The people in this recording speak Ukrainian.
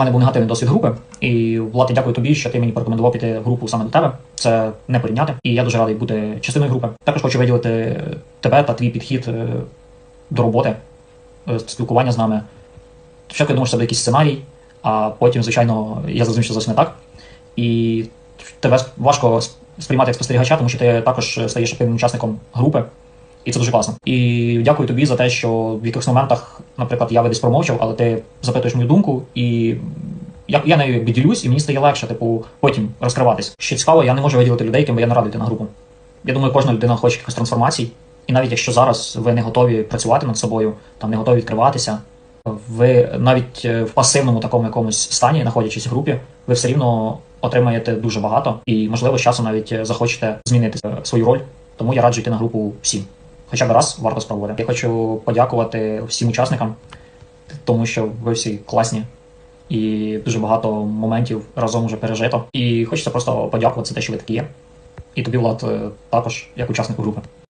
У мене був негативний досвід групи, і Влад, я дякую тобі, що ти мені порекомендував піти групу саме до тебе. Це не порівняти, і я дуже радий бути частиною групи. Також хочу виділити тебе та твій підхід е, до роботи, е, спілкування з нами. Спочатку я думав, що це буде якийсь сценарій, а потім, звичайно, я зрозумів, що зовсім не так. І тебе важко сприймати як спостерігача, тому що ти також стаєш активним учасником групи. І це дуже класно. І дякую тобі за те, що в якихось моментах, наприклад, я би десь промовчав, але ти запитуєш мою думку, і я, я нею якби ділюсь, і мені стає легше, типу, потім розкриватись. Що цікаво, я не можу виділити людей, яким я не радий на групу. Я думаю, кожна людина хоче якихось трансформацій. І навіть якщо зараз ви не готові працювати над собою, там не готові відкриватися, ви навіть е, в пасивному такому якомусь стані, знаходячись в групі, ви все рівно отримаєте дуже багато, і можливо з часом навіть е, захочете змінити е, свою роль. Тому я раджу йти на групу всім. Хоча б раз варто спробувати. Я хочу подякувати всім учасникам, тому що ви всі класні і дуже багато моментів разом вже пережито. І хочеться просто подякувати за те, що ви такі є. І тобі, Влад, е, також як учаснику групи.